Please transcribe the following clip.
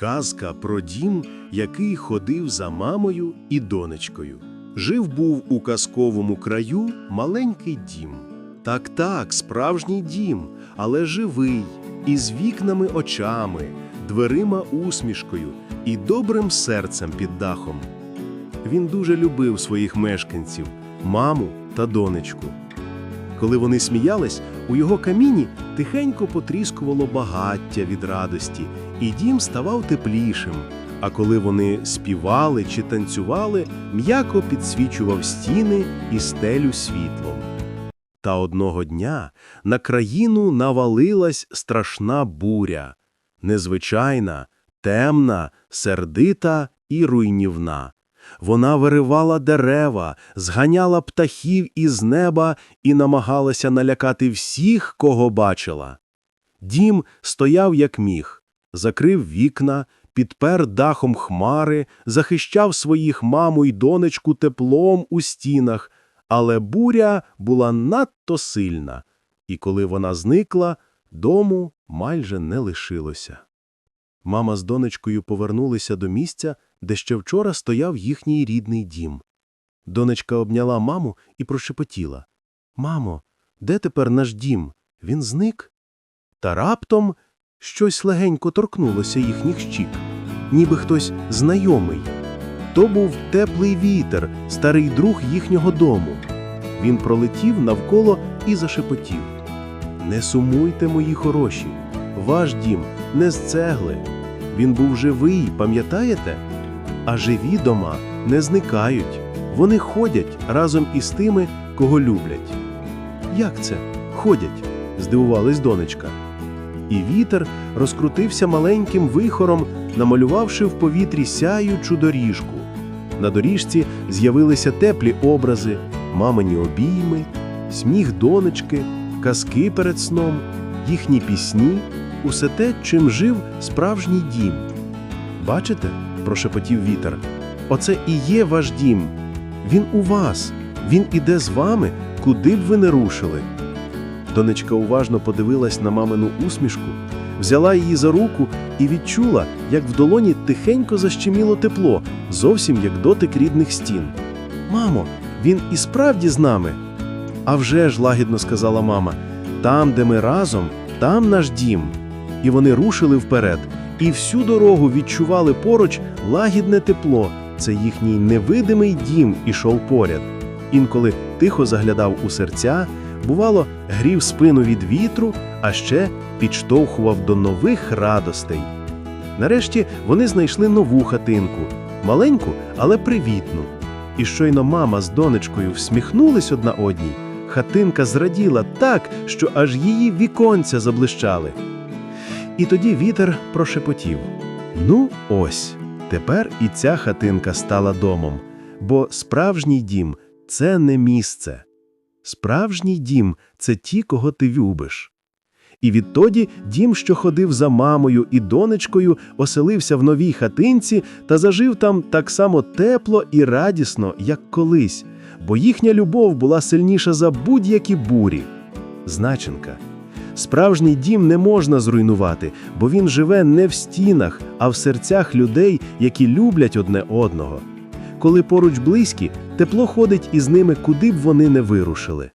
Казка про дім, який ходив за мамою і донечкою. Жив був у казковому краю маленький дім. Так, так, справжній дім, але живий, із вікнами очами, дверима усмішкою і добрим серцем під дахом. Він дуже любив своїх мешканців, маму та донечку. Коли вони сміялись, у його каміні тихенько потріскувало багаття від радості, і дім ставав теплішим. А коли вони співали чи танцювали, м'яко підсвічував стіни і стелю світлом. Та одного дня на країну навалилась страшна буря, незвичайна, темна, сердита і руйнівна. Вона виривала дерева, зганяла птахів із неба і намагалася налякати всіх, кого бачила. Дім стояв як міг, закрив вікна, підпер дахом хмари, захищав своїх маму й донечку теплом у стінах, але буря була надто сильна, і коли вона зникла, дому майже не лишилося. Мама з донечкою повернулися до місця, де ще вчора стояв їхній рідний дім. Донечка обняла маму і прошепотіла Мамо, де тепер наш дім? Він зник? Та раптом щось легенько торкнулося їхніх щік, ніби хтось знайомий. То був теплий вітер, старий друг їхнього дому. Він пролетів навколо і зашепотів. Не сумуйте, мої хороші, ваш дім не з цегли. Він був живий, пам'ятаєте? А живі дома не зникають. Вони ходять разом із тими, кого люблять. Як це? Ходять? здивувалась донечка. І вітер розкрутився маленьким вихором, намалювавши в повітрі сяючу доріжку. На доріжці з'явилися теплі образи, мамині обійми, сміх донечки, казки перед сном, їхні пісні, усе те, чим жив справжній дім. Бачите? прошепотів вітер. Оце і є ваш дім. Він у вас, він іде з вами, куди б ви не рушили. Донечка уважно подивилась на мамину усмішку, взяла її за руку і відчула, як в долоні тихенько защеміло тепло, зовсім як дотик рідних стін. Мамо, він і справді з нами. «А вже ж, лагідно сказала мама, там, де ми разом, там наш дім. І вони рушили вперед, і всю дорогу відчували поруч лагідне тепло. Це їхній невидимий дім ішов поряд. Інколи тихо заглядав у серця, бувало, грів спину від вітру, а ще підштовхував до нових радостей. Нарешті вони знайшли нову хатинку, маленьку, але привітну. І щойно мама з донечкою всміхнулись одна одній, хатинка зраділа так, що аж її віконця заблищали. І тоді вітер прошепотів: Ну, ось, тепер і ця хатинка стала домом, бо справжній дім це не місце. Справжній дім це ті, кого ти любиш. І відтоді дім, що ходив за мамою і донечкою, оселився в новій хатинці та зажив там так само тепло і радісно, як колись, бо їхня любов була сильніша за будь-які бурі. Значенка. Справжній дім не можна зруйнувати, бо він живе не в стінах, а в серцях людей, які люблять одне одного. Коли поруч близькі, тепло ходить із ними, куди б вони не вирушили.